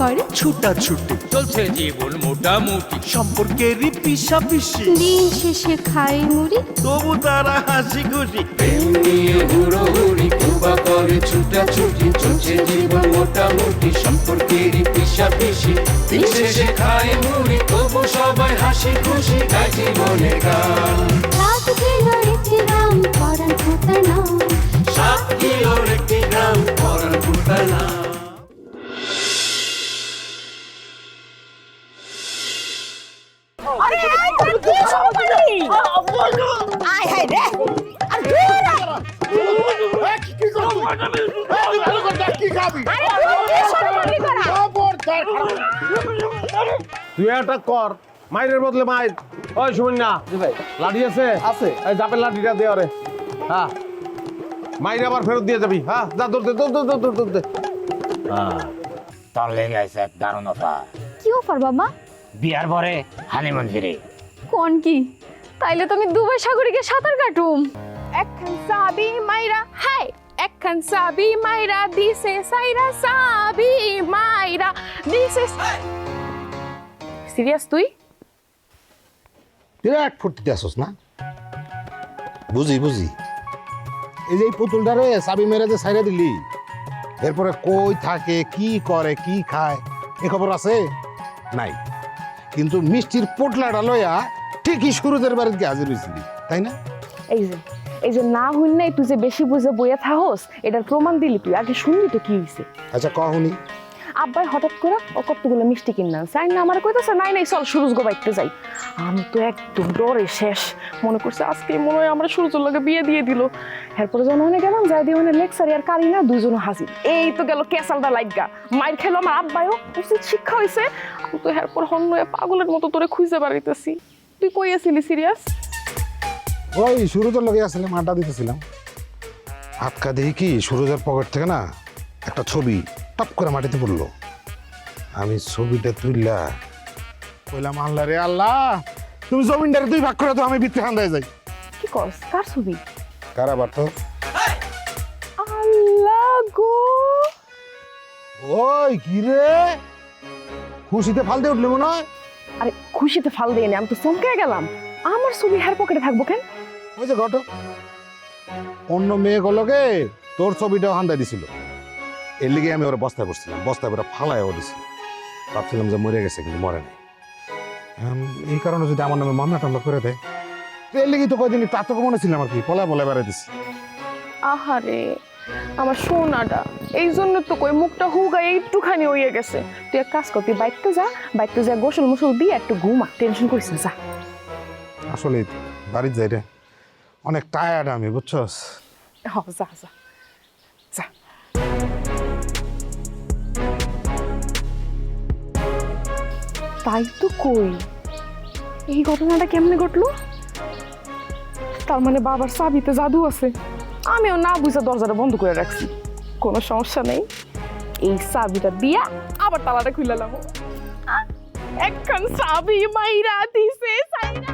করে? ছুটা ছুটি চলছে জীবন মোটামুটি। সম্পর্কেরই পিসা পিসি দিন শেষে খাই মুড়ি? তবু তারা হাসি খুশি প্রেম নিয়ে হুড়োহুড়ি কুবা করে ছুটাছুটি। চলছে জীবন মোটামুটি সম্পর্কেরই পিসা পিসি দিন শেষে খায় মুড়ি তবু সবাই হাসি খুশি গায় জীবনের গান। রাত গেল একটি গ্রাম পরান ফুটার নাম সাত কিলোর একটি গ্রাম পরানপুর তার আরে এই তোর কি সম্পত্তি আয় হায় রে। আর দূর? তুই একটা কর। মাইরের বদলে মাইর। ওই সুমন্যা ভাই। লাঠি আছে? আছে। এই জাপের লাঠিটা দে ওরে। হ্যাঁ। মাইরে আবার ফেরত দিয়ে যাবি। হ্যাঁ যা দৌড় দে দৌড় দে দৌড় দে, দে। তোর লেগে আছে দারুণ অফার। কি অফার বাবা? বিয়ার পরে হানিমুন ফিরে। কোন কি? তাইলে তো আমি দুবাই সাগরে গিয়ে সাঁতার কাটুম। একখান সাবি মাইরা হাই! একখান সাবি মাইরা দিছে সাইরা সাবি মাইরা দিছে সিরিয়াস তুই? বিরাট ফুর্তিতে আসোস না? বুঝি বুঝি। এই যে এই পুতুলটারে চাবি মেরে যে সাইরা দিলি। এরপরে কই থাকে কি করে কি খায় এ খবর আছে? নাই। কিন্তু মিষ্টির পোটলাটা লইয়া ঠিকই সুরজের বাড়িতে হাজির হয়েছিলি তাই না? এই যে এই যে না হইন নাই তুই যে বেশি বুঝে বইয়া থাকস এটার প্রমাণ দিলি তুই। আগে শুনলি তো কি হইছে? আচ্ছা কহনি আব্বাই হঠাৎ করে, ও কতগুলো মিষ্টি কিনলাম চাই না, আমার কইতেছে, নাই নাই, চল সুরজ গো বাইতে যাই। আমি তো একদম ডরে শেষ। মনে করছে, আজকে মনে হয় আমরা সূর্যর লগে বিয়ে দিয়ে দিল। এরপরে যখন ওখানে গেলাম, যাই দিয়ে ওখানে লেকচারি আর কারিনা দুজন হাজির। এই তো গেল ক্যাসালটা লাইগা। মাইর খেলো আমার আব্বাইও উচিত শিক্ষা হয়েছে আমি তো এরপর হন্য পাগলের মতো তোরে খুঁজে বাড়িতেছি তুই কই আছিলি, সিরিয়াস? ওই সুরজের লগে আসলে মাটা দিতেছিলাম। হাতকা দেখি কি, সুরজের পকেট থেকে না একটা ছবি টপ করে মাটিতে পড়ল। আমি ছবিটা তুললা কইলাম আল্লাহ রে আল্লাহ তুমি জমিনটারে দুই ভাগ করে তো আমি ভিতরে খান্দায় যাই। কি করস? কার ছবি? কারাবার তো আল্লাহ গো! ওই কি রে? খুশিতে ফাল দিয়ে উঠলে মনে হয়? আরে খুশিতে ফাল দিয়ে নে, আমি তো চমকে গেলাম। আমার ছবি হেয়ার পকেটে থাকব কেন? ওই যে ঘটক অন্য মেয়েগুলোকে তোর ছবিটাও হান্দায় দিছিল। এর লিগে আমি ওরা বস্তায় বসছিলাম বস্তায় ওরা ফালায় ও দিছিল ভাবছিলাম যে মরে গেছে কিন্তু মরে নাই। এই কারণে যদি আমার নামে মামলা টামলা করে দেয় তো এর লিগে তো কয়দিন তা তো মনে ছিল আমার কি পলায় পলায় বেড়াইতেছি আহারে আমার সোনাটা এই জন্য তো কই মুখটা হুগা একটুখানি হইয়ে গেছে। তুই এক কাজ কর তুই বাইকতে যা বাইকতে যা গোসল মুসল দিয়ে একটু ঘুমা টেনশন করিস না যা। আসলে বাড়ির যাই রে। অনেক টায়ার্ড আমি বুঝছস? হ যা যা। যা। তাই তো কই? এই ঘটনাটা কেমনে ঘটলো? তার মানে বাবার চাবিতে জাদু আছে। আমিও না বুঝে দরজাটা বন্ধ করে রাখছি। কোনো সমস্যা নেই। এই চাবিটা দিয়া আবার তালাটা খুলে লাম একখান চাবি মাইরা দিছে সাইরা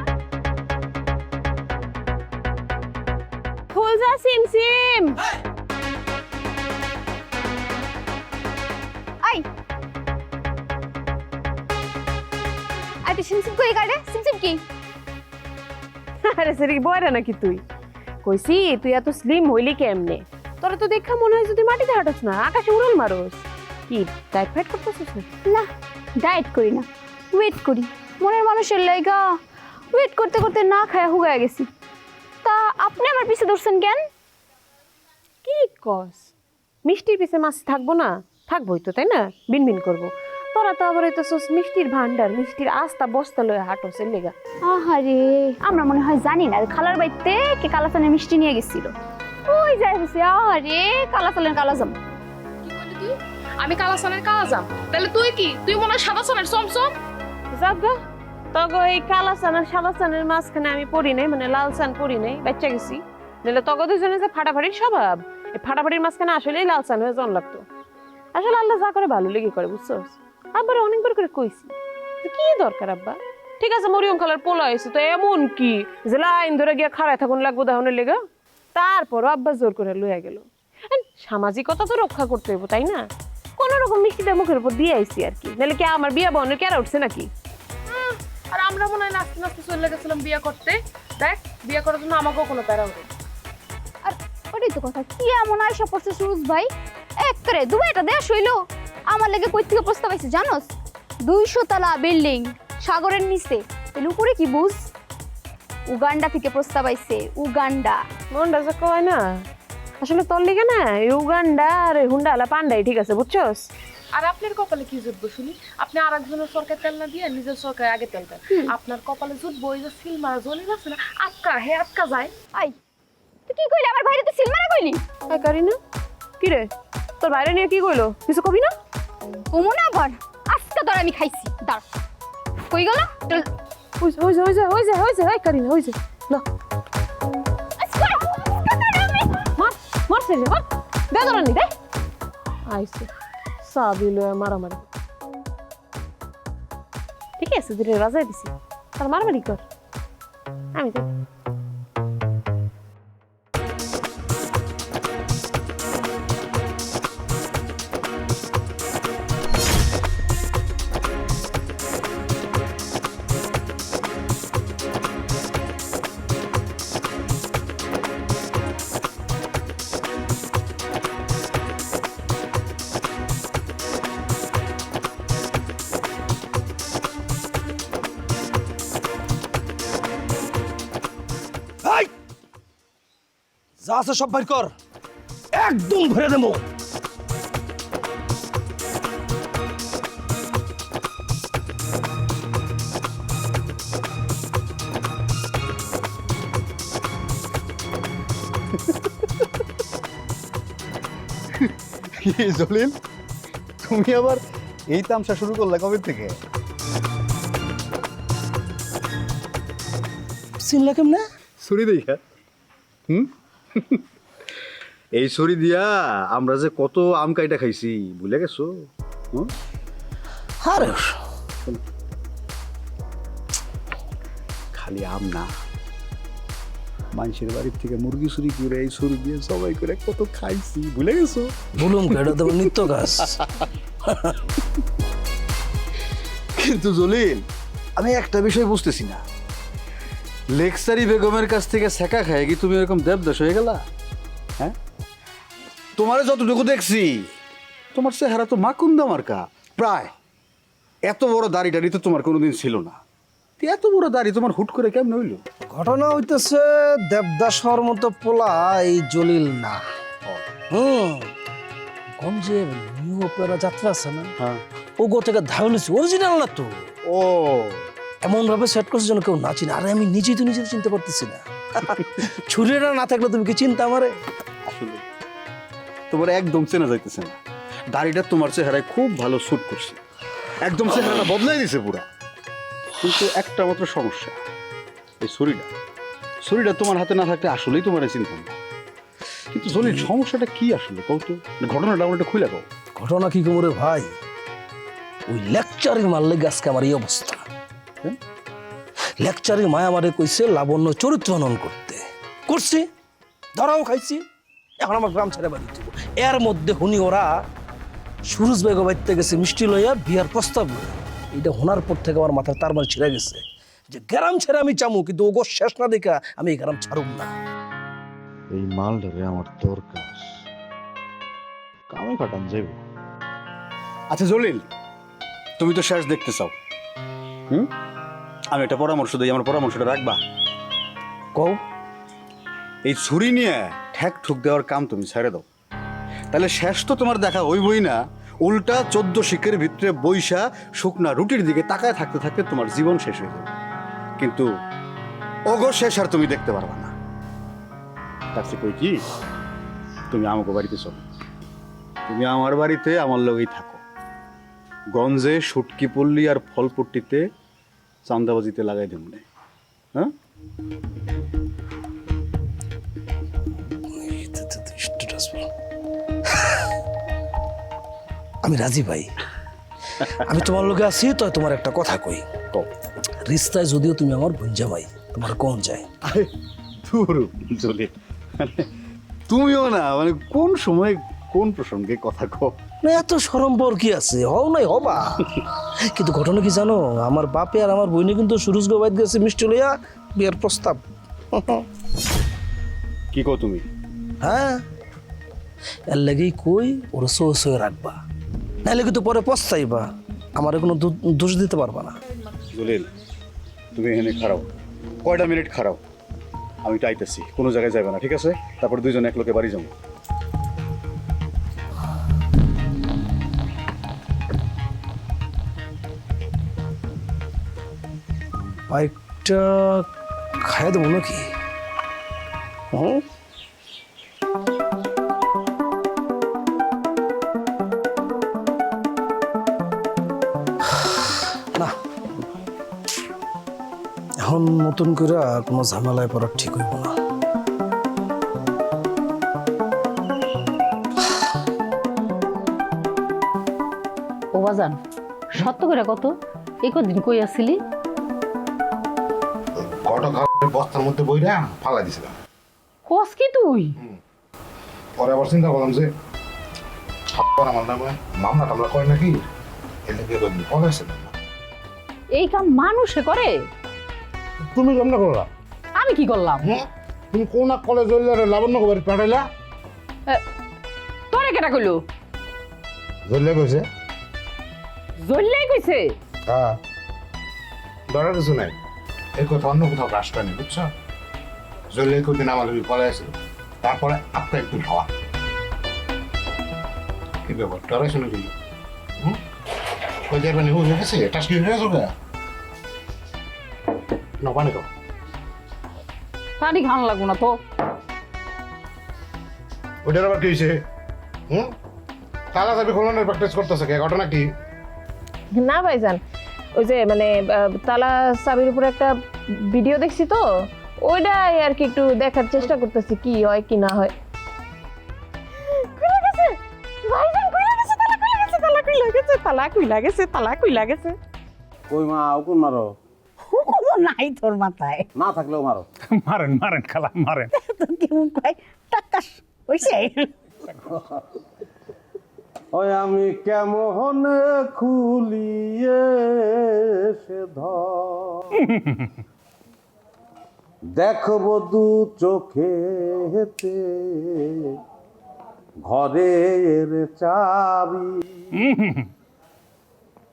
ফুলজা সিম সিম। তুই সিম সিম কই কাটে সিম সিম কি? আরে কি বয়রা নাকি তুই? কইছি তুই এত স্লিম হইলি কেমনে? তোরা তো দেখা মনে হয় যদি মাটিতে হাঁটস না আকাশে উড়াল মারোস। কি ডাইট ফাইট করতেছিস না ডায়েট করি না ওয়েট করি। মনের মানুষের লাইগা ওয়েট করতে করতে না খায়া হুগায় গেছি। তা আপনি আমার পিছে ধরছেন কেন? কি কস? মিষ্টির পিছে মাছ থাকব না? থাকবোই তো তাই না? বিন বিন করব। তোরা তো আবার হইতো মিষ্টির ভান্ডার মিষ্টির আস্তা বস্তা লয়ে হাঁটোস এর লেগা। আহারে আমরা মনে হয় জানি না খালার বাড়িতে কে কালাচানের মিষ্টি নিয়ে গেছিল। ওই যাই হয়েছে আহারে কালাচালের কালাজাম। আমি কালাসানের কালাজাম? তাহলে তুই কি? তুই মনে হয় সাদা সানের চমচম? যাবগা তগো এই কালা চান আর সাদা চানের মাঝখানে আমি পড়ি নাই মানে লাল চান পড়ি নাই বাচ্চা গেছি। নাহলে তগো দুজনে যে ফাটাফাটির স্বভাব এই ফাটাফাটির মাঝখানে আসলেই লাল চান হয়ে জন লাগতো। আসলে আল্লাহ যা করে ভালো লেগে করে বুঝছ আব্বার অনেকবার করে কইছি। কি দরকার আব্বা? ঠিক আছে মরিয়ম কালার পোলা হয়েছে তো এমন কি? যে লাইন ধরে গিয়ে খাড়ায় থাকুন লাগবো দাহনের লেগে। তারপরও আব্বা জোর করে লইয়া গেল। সামাজিকতা তো রক্ষা করতে হইব তাই না? কোন রকম মিষ্টিটা মুখের উপর দিয়ে আইছি আর কি। নাহলে কি আমার বিয়া বোনের কেরা উঠছে নাকি? আর আমরা মনে হয় নাচতে নাচতে চলে গেছিলাম বিয়ে করতে। দেখ বিয়ে করার জন্য আমাকেও কোনো প্যারা হবে আর ওটাই তো কথা কি এমন আয়সা পড়ছে সুরজ ভাই? এক করে দুবাইটা দেশ হইল আমার লেগে কই থেকে প্রস্তাব আইছে জানোস? দুইশো তলা বিল্ডিং সাগরের নিচে। এর উপরে কি বুঝ? উগান্ডা থেকে প্রস্তাব আইছে উগান্ডা। মনটা যে কয় না? আসলে তোর লিগে না এই উগান্ডা আর এই হুন্ডা আলা পান্ডাই ঠিক আছে বুঝছস? আর আপনার কপালে কি জুটবো শুনি? আপনি আর একজনের সরকার তেল না দিয়ে নিজের সরকার আগে তেল দেন। আপনার কপালে জুটবো ওই যে সিল মারা জলি আছে না? আটকা হে আটকা যায়। আই তুই কি কইলি? আমার ভাইরে তুই সিলমারা কইলি? এই কারিনা কি রে তোর বাইরে নিয়ে কি কইলো? কিছু কবি না? ওমো না আবার আজকে ধর আমি খাইছি। দাঁড়। কই গেল? চল হইছে হইছে হইছে হইছে হইছে এই কারিনা হইছে না আজকে মার মারছে রে মার। দে ধরানি দে। আইছে সাবি লয়ে মারামারি। ঠিক আছে দিলে রাজাই দিছি। তার মারামারি কর। আমি যাই আছে সব বাইর কর। একদম ভরে দেবো। জলিল? তুমি আবার এই তামসা শুরু করলে কবে থেকে? চিনলা কেমনে? ছুরি দেখা। হুম? এই ছুরি দিয়া আমরা যে কত আম কাইটা খাইছি ভুলে গেছো? আরে খালি আম না। মানুষের বাড়ির থেকে মুরগি চুরি করে এই ছুরি দিয়ে সবাই করে কত খাইছি ভুলে গেছো? বলুম কেডা দেবো নিত্য গাছ। কিন্তু জলিল আমি একটা বিষয় বুঝতেছি না। লেকসারি বেগমের কাছ থেকে শেখা খায় কি তুমি এরকম দেবদাস হয়ে গেলা? হ্যাঁ? তোমার যতটুকু দেখছি তোমার চেহারা তো মাকুন্দা মার্কা প্রায়। এত বড় দাড়ি টাড়ি তো তোমার কোনোদিন ছিল না। এত বড় দাড়ি তোমার হুট করে কেমন হইল? ঘটনা হইতেছে দেবদাসর মতো পোলা এই জলিল না। হুম। গঞ্জের নিউ অপেরা যাত্রা আছে না হ্যাঁ। ও গো থেকে ধারণেছি অরিজিনাল না তো। ও। এমন ভাবে সেট করছে যেন কেউ না আরে আমি নিজেই তো নিজে চিনতে পারতেছি না। ছুরিটা না থাকলে তুমি কি চিন্তা আমারে? আসলে তোমার একদম চেনা যাইতেছে না। দাড়িটা তোমার চেহারায় খুব ভালো স্যুট করছে। একদম চেহারাটা বদলাই দিছে পুরা। কিন্তু একটা মাত্র সমস্যা এই ছুরিটা। ছুরিটা তোমার হাতে না থাকলে আসলেই তোমার চিন্তা না। কিন্তু জলিল সমস্যাটা কি আসলে কৌতো ঘটনাটা আমার একটা খুলে কও। ঘটনা কি কোমরে ভাই? ওই লেকচারের মারলে গাছকে আমার এই অবস্থা। হ্যাঁ? লেকচারের মায়া আমারে কইছে লাবণ্য চরিত্র হনন করতে। করছি ধরাও খাইছি। এখন আমার গ্রাম ছেড়ে বাড়ি দিব এর মধ্যে হুনি ওরা সুরজ বেগ বাইতে গেছে মিষ্টি লইয়া বিয়ার প্রস্তাব লইয়া। এটা হোনার পর থেকে আমার মাথায় তার মানে ছিঁড়ে গেছে। যে গ্রাম ছেড়ে আমি চামু কিন্তু ওগো শেষ না দেখা আমি এই গ্রাম ছাড়ুম না। এই মাল মালটারে আমার দরকার। কামে কাটান যাইব। আচ্ছা জলিল তুমি তো শেষ দেখতে চাও। হুম? আমি একটা পরামর্শ দিই আমার পরামর্শটা রাখবা। কও। এই ছুরি নিয়ে ঠ্যাক ঠুক দেওয়ার কাম তুমি ছেড়ে দাও। তাহলে শেষ তো তোমার দেখা হইবই না। উল্টা চোদ্দ শিখের ভিতরে বৈশা শুকনা রুটির দিকে তাকায় থাকতে থাকতে তোমার জীবন শেষ হয়ে যাবে। কিন্তু অগো শেষ আর তুমি দেখতে পারবা না। তার কই কি? তুমি আমাকে বাড়িতে চলো। তুমি আমার বাড়িতে আমার লগেই থাকো। গঞ্জে সুটকি পল্লী আর ফলপট্টিতে চান্দাবাজিতে লাগাই দেব নে। হ্যাঁ? আমি রাজি ভাই। আমি তোমার লোকে আছি তো তোমার একটা কথা কই। রিস্তায় যদিও তুমি আমার ভুঞ্জা ভাই তোমার কোন যায়? জলি মানে তুমিও না মানে কোন সময় কোন প্রসঙ্গে কথা কো না এত সরম্বর কি আছে? হও নাই হবা। কিন্তু ঘটনা কি জানো? আমার বাপে আর আমার বইনে কিন্তু সুরজ গোবাইদ গেছে মিষ্টি লইয়া বিয়ের প্রস্তাব। কি কো তুমি? হ্যাঁ? এর লাগেই কই ওরা সো সয়ে রাখবা। নাহলে কিন্তু পরে পস্তাইবা। আমার কোনো দোষ দিতে পারবা না। জলিল তুমি এখানে খারাও কয়টা মিনিট খারাও আমি টাইতেছি কোনো জায়গায় যাবে না ঠিক আছে? তারপর দুইজন এক লোকে বাড়ি যাব। বাইকটা খাইয়ে দেবো নাকি? হুম? না। এখন নতুন করে আর কোনো ঝামেলায় পড়া ঠিক হইব না। ও বাজান সত্য করে কত? এই কদিন কই আসছিলি বস্তার মধ্যে বইরা ফালাই দিছিলাম। কোস কি তুই? পরে আবার চিন্তা করলাম যে আমার নামে মামলা টামলা করে নাকি? লেগে তো পরে আছে? এই কাম মানুষে করে। তুমি কেমন করলা? আমি কি করলাম? তুমি কোন কলেজ লাবণ্য কবার পাঠাইলা? তোরে কেটা কইলো? জল্লে কইছে। জল্লাই কইছে? হ্যাঁ। ডরার কিছু নাই। এই কথা অন্য কোথাও রাষ্ট্র নেই বুঝছ? জল্লে কদিন আমার পলাই আছে তারপরে আপনি একটু হাওয়া কি ব্যাপার ডরাই শুনে হুম? ওই যাবে নি হয়ে গেছে টাস্কি হয়ে গেছে ওটা না পানি খাও। পানি খান লাগবো না তো। ওইটার আবার কি হয়েছে? হুম? তালা চাবি খোলানোর প্র্যাকটিস করতেছে কে? ঘটনা কি? না ভাইজান ওই যে মানে আহ, তালা চাবির উপরে একটা ভিডিও দেখছি তো ওইটাই আর কি একটু দেখার চেষ্টা করতেছি কি হয় কি না হয়। খুলে গেছে! ভাইজান খুলে গেছে তালা খুলে গেছে তালা খুলে গেছে তালা খুলে গেছে তালা খুলে গেছে। কই মা কোন মারো। নাই তোর মাথায়। না থাকলেও মারো। মারেন মারেন খালা মারেন। তো কেমন কয় টাকাস হইছে? ওই আমি কেমন খুলিয়ে সে ধর দেখব দু চোখে হেতে ঘরের চাবি।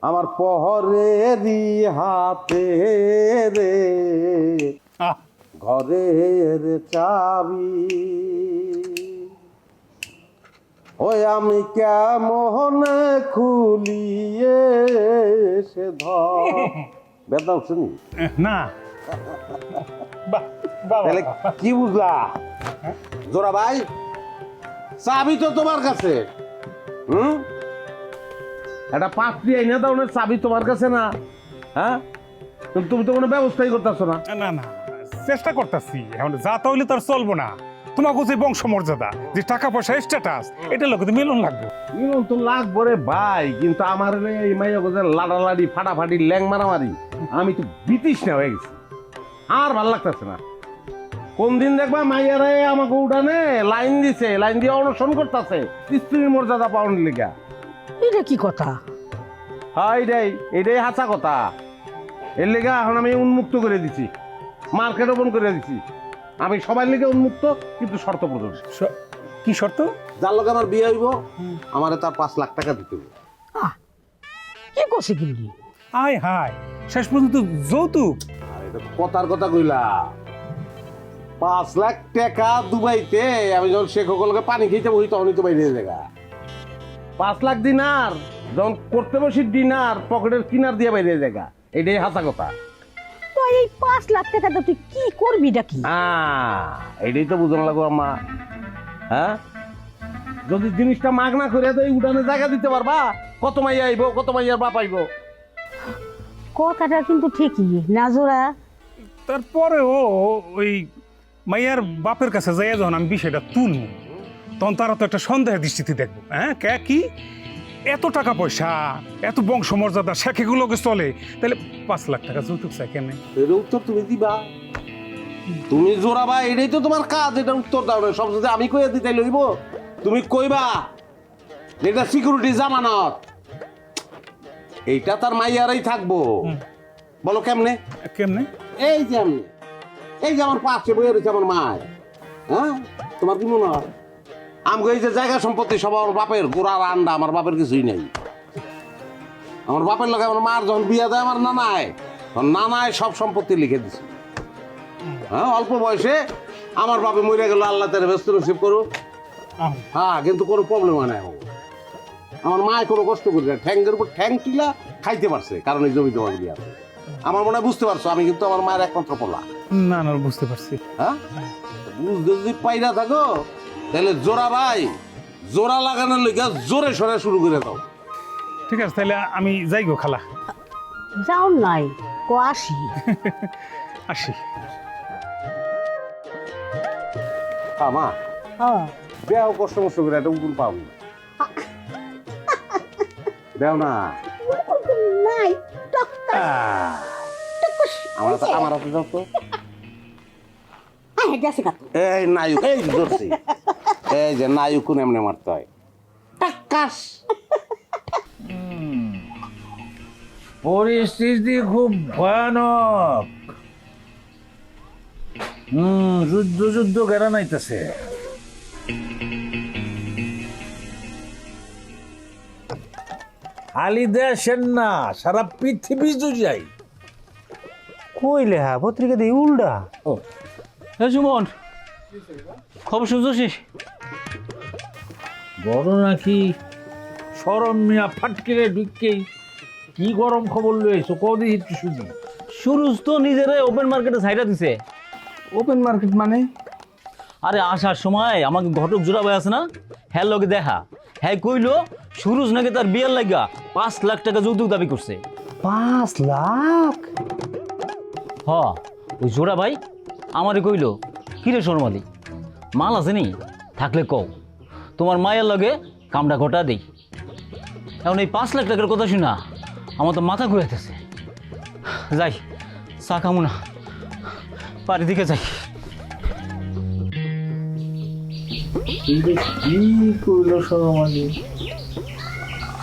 আমার পহরেরই হাতে রে ঘরের চাবি। ওই আমি কেমন খুলিয়ে সে ধর। বেদাও শুনি। না। বাহ, বাহ, তাহলে কি বুঝলা? জোরা ভাই চাবি তো তোমার কাছে। হুম? একটা পাত্রি আইনা দাও না চাবি তোমার কাছে না? হ্যাঁ? তুমি তো কোনো ব্যবস্থাই করতেছো না। না না চেষ্টা করতেছি। এখন যা তাহলে তার চলবো না। তোমাকে যে বংশ মর্যাদা যে টাকা পয়সা স্ট্যাটাস এটা লোক মিলন লাগবে। মিলন তো লাগবো রে ভাই কিন্তু আমার এই মাইয়া গোজে লাড়ালাড়ি ফাটাফাটি ল্যাং মারামারি। আমি তো বিতিস না হয়ে গেছি। আর ভালো লাগতেছে না। কোন দিন দেখবা মাইয়ারে আমাকে উঠানে লাইন দিছে লাইন দিয়ে অনশন করতেছে স্ত্রীর মর্যাদা পাওয়ার লিগা। এটা কি কথা? হাই রে এটাই হাসা কথা। এর লেগা এখন আমি উন্মুক্ত করে দিছি। মার্কেট ওপেন করে দিছি। আমি সবার লেগে উন্মুক্ত কিন্তু শর্ত প্রযোজ্য কি শর্ত? যার লোক আমার বিয়ে হইব আমারে তার পাঁচ লাখ টাকা দিতে হবে কি করছে কিন্তু আয় হায় শেষ পর্যন্ত যৌতুক। আর এটা কথার কথা কইলা। পাঁচ লাখ টাকা দুবাইতে আমি যখন শেখ সকলকে পানি খেতে বসি তখনই তো বাইরে জায়গা পাঁচ লাখ দিনার যখন করতে বসি ডিনার পকেটের কিনার দিয়ে বাইরে জায়গা এটাই হাসা কথা। এই পাঁচ লাখ টাকা তুই কি করবি এটাই তো বুঝন লাগো আমা হ্যাঁ যদি জিনিসটা মাগনা করে দেয় উঠানে জায়গা দিতে পারবা? কত মাইয়া আইব কত মাইয়ার বাপ আইব? কথাটা কিন্তু ঠিকই তারপরেও ওই মাইয়ার বাপের কাছে যাই যখন আমি বিষয়টা তুলব তখন তারা তো একটা সন্দেহের দৃষ্টিতে দেখব। হ্যাঁ কে কি? এত টাকা পয়সা এত বংশ বংশমর্যাদা শেখেগুলোকে চলে তাহলে পাঁচ লাখ টাকা যৌতুক চাই কেমনে? এর উত্তর তুমি দিবা। তুমি জোরাবা এটাই তো তোমার কাজ এটা উত্তর দাও না সব যদি আমি কইয়া দিতে লইব। তুমি কইবা এটা সিকিউরিটি জামানত। এইটা তার মাইয়ারাই থাকব। বলো কেমনে? কেমনে? এই যে আমি এই যে আমার পাশে বইয়ে রয়েছে আমার মায়। হ্যাঁ? তোমার কি মনে হয়? আমাকে এই যে জায়গা সম্পত্তি সব আমার বাপের গোড়ার আন্ডা আমার বাপের কিছুই নেই। আমার বাপের লোক আমার মার যখন বিয়ে দেয় আমার নানায় তখন নানায় সব সম্পত্তি লিখে দিছে। হ্যাঁ অল্প বয়সে আমার বাপে মরে গেল আল্লাহ তার ব্যস্ত নসিব হ্যাঁ কিন্তু কোনো প্রবলেম হয় না আমার। আমার মায় কোনো কষ্ট করি না ঠ্যাঙ্গের উপর ঠ্যাং তুলা খাইতে পারছে কারণ এই জমি জমা দিয়ে আছে আমার মনে হয় বুঝতে পারছ আমি কিন্তু আমার মায়ের একমাত্র পোলা। না না বুঝতে পারছি। হ্যাঁ? বুঝতে যদি পাইরা থাকো তাহলে জোড়া ভাই জোড়া লাগানোর লেগে জোরে সরে শুরু করে দাও। ঠিক আছে তাহলে আমি যাই গো খালা। যাও নাই কো আসি। আসি। আমা হ্যাঁ দেও কষ্ট মষ্ট করে একটা উকুন না দেও না। নাই আমার তো- আমার দাও তো। এই নায়ক এই ধরছি। এই যে নায়ক কোন এমনি মারতে হয়। টাক্কাস পরিস্থিতি খুব ভয়ানক। হুম যুদ্ধ যুদ্ধ গেরা নাইতেছে। খালি দেশের না সারা পৃথিবী যাই কইলে হ্যাঁ পত্রিকা দিয়ে উল্টা। হ্যাঁ সুমন। খবর শুনছিস বড় নাকি? সরম মিয়া ফাটকিরে ঢুককেই কি গরম খবর লইছো কদি একটু শুনি। সুরুজ তো নিজেরাই ওপেন মার্কেটে সাইডা দিছে। ওপেন মার্কেট মানে? আরে আসার সময় আমাকে ঘটক জোড়া ভাই আছে না হ্যাঁ লগে দেখা। হ্যাঁ কইলো সুরুজ নাকি তার বিয়ের লাগা পাঁচ লাখ টাকা যৌতুক দাবি করছে। পাঁচ লাখ? হ ওই জোড়া ভাই আমারে কইলো কিরে শর্মালি মাল আছে নি? থাকলে কও। তোমার মায়ের লগে কামটা ঘটা দেই। এখন এই পাঁচ লাখ টাকার কথা শুনা আমার তো মাথা ঘুরাইতেছে। যাই চা খামু না। বাড়ি দিকে যাই। কি কইল সরমালি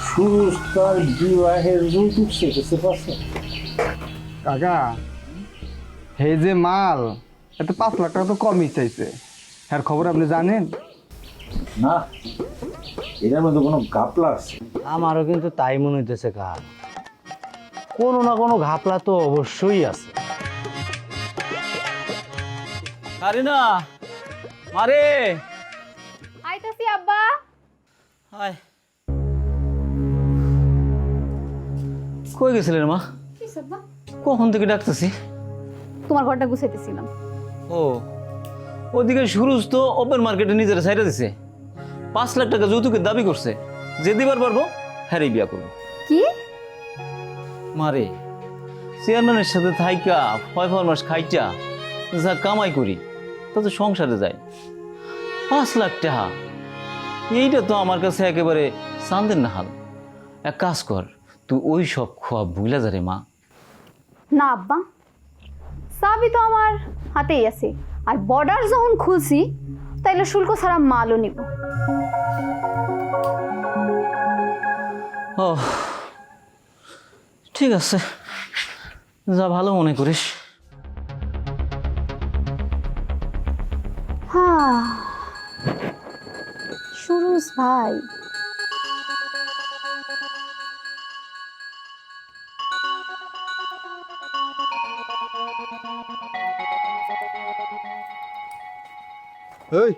সুরজ তার বিবাহের যৌতুক শেখেছে পাশে কাকা হে যে মাল এত পাঁচ লাখ টাকা তো কমই চাইছে। হ্যাঁ খবর আপনি জানেন? না এটার মধ্যে কোনো গাপলা আছে? আমারও কিন্তু তাই মনে হইতেছে কার কোনো না কোনো ঘাপলা তো অবশ্যই আছে। আরে না মারে। আইতাছি আব্বা। হায়। কই গেছিলেন মা? কখন থেকে ডাকতেছি? তোমার ঘরটা গুছাইতেছিলাম। ও। ওদিকে সুরজ তো ওপেন মার্কেটে নিজের সাইডে দিছে। পাঁচ লাখ টাকা যৌতুকের দাবি করছে। যে দিবার পারব হ্যাঁ বিয়া করব। কি? মারে চেয়ারম্যানের সাথে থাইকা ছয় ছয় মাস খাইটা যা কামাই করি তাতে সংসারে যায়। পাঁচ লাখ টাকা। এইটা তো আমার কাছে একেবারে চান্দের নাহাল। এক কাজ কর তুই ওই সব খোয়া ভুলে যা রে মা। না আব্বা। চাবি তো আমার হাতেই আছে। আর বর্ডার যখন খুলছি তাইলে শুল্ক ছাড়া মালও নিব। ও ঠিক আছে। যা ভালো মনে করিস। হ্যাঁ সুরুজ ভাই। এই।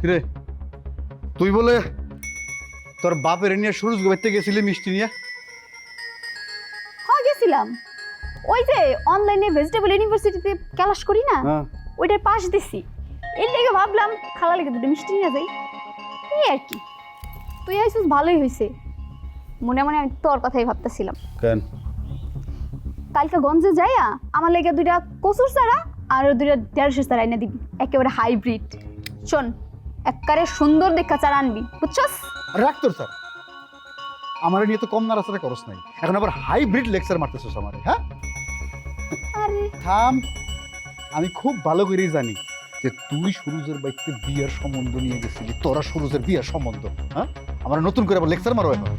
কিরে? তুই বলে তোর বাপের নিয়ে সুরজ গোবাইতে গেছিলি মিষ্টি নিয়ে? হ্যাঁ গেছিলাম। ওই যে অনলাইনে ভেজিটেবল ইউনিভার্সিটিতে ক্লাস করি না হ্যাঁ। ওইটার পাশ দিছি। এর লেগে ভাবলাম খালা লেগে দুটো মিষ্টি নিয়ে যাই। এই আর কি। তুই আইসিস ভালোই হয়েছে মনে মনে আমি তোর কথাই ভাবতেছিলাম। কেন? কালকে গঞ্জে যাইয়া আমার লেগে দুইটা কচুর চারা আর দুইটা দেড়শো চারা এনে দিবি। একেবারে হাইব্রিড শোন একবারে সুন্দর দেখা চারা আনবি বুঝছস? রাখ তোর স্যার। আমার নিয়ে তো কম নাড়াচাড়া করস নাই। এখন আবার হাইব্রিড লেকচার মারতেছিস আমারে হ্যাঁ? আরে। থাম আমি খুব ভালো করেই জানি যে তুই সুরুজের বাইকতে বিয়ের সম্বন্ধ নিয়ে গেছিলি তোরা সুরুজের বিয়ার সম্বন্ধ হ্যাঁ? আমার নতুন করে আবার লেকচার মারো এখন।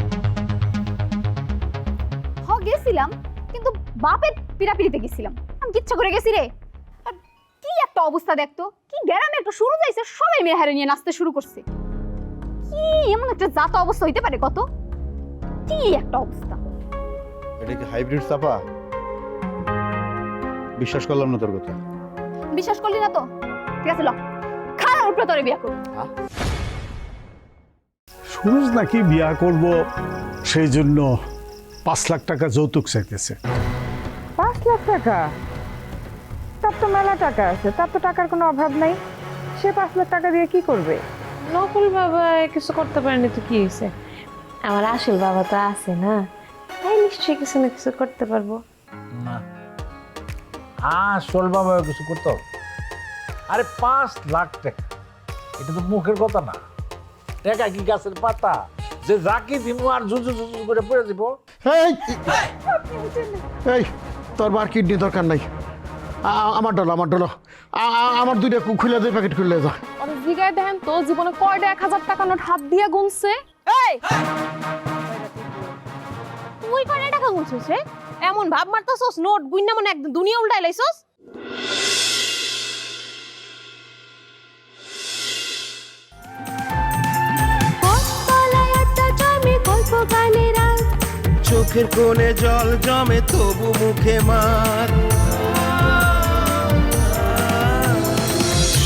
হ গেছিলাম কিন্তু বাপের পিড়াপিড়িতে গেছিলাম। আমি কিচ্ছা করে গেছি রে। একটা অবস্থা দেখতো। কি গ্রামে একটা শুরু যাইছে সবাই মেয়ে হারে নিয়ে নাচতে শুরু করছে। কি এমন একটা জাত অবস্থা হইতে পারে কত? কি একটা অবস্থা। এটা কি হাইব্রিড চাপা? বিশ্বাস করলাম না তোর কথা। বিশ্বাস করলি না তো? ঠিক আছে ল। খারাপ উপরে তোরে বিয়া করব। সুরজ নাকি বিয়া করব সেই জন্য পাঁচ লাখ টাকা যৌতুক চাইতেছে। পাঁচ লাখ টাকা? তো মেলা টাকা আছে তার তো টাকার কোনো অভাব নাই। সে পাঁচ লাখ টাকা দিয়ে কি করবে? নকল বাবা কিছু করতে পারেনি তো কি হয়েছে? আমার আসল বাবা তো আছে না তাই নিশ্চয়ই কিছু না কিছু করতে পারব। না। আসল বাবা কিছু করতে? হবে। আরে পাঁচ লাখ টাকা এটা তো মুখের কথা না। টাকা কি গাছের পাতা? যে যাকে দিব আর জুজু জুজু করে পড়ে দিব। এই এই তোর বার কিডনি দরকার নাই। আমার ডলো আমার ডলো। আমার দুইটা কু- খুলে দুই প্যাকেট খুলে যা আর জিগায় দেখেন তো জীবনে কয়টা এক হাজার টাকা নোট হাত দিয়ে গুনছে? এই! তুই কয়টা টাকা গুনছিস রে? এমন ভাব মারতাছস নোট গুইনা মানে একদম দুনিয়া উল্টাই লাইছস? চোখের কোণে জল জমে তবু মুখে মার।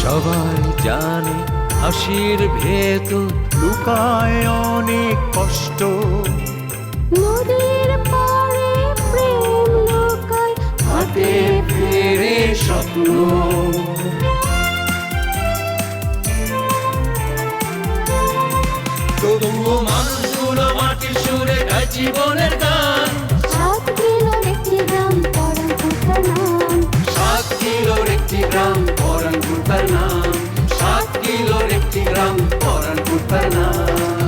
সবাই জানে হাসির ভেতর লুকায় অনেক কষ্ট। নদীর পাড়ে প্রেম লোকায় হাতে ফেরে স্বপ্ন। তবুও মানুষগুলো মাটির সুরে গায় জীবনের গান। সাত কিলোর একটি গ্রাম পড়া পরানপুর তার নাম সাত কিলোর একটি গ্রাম পরানপুর তার নাম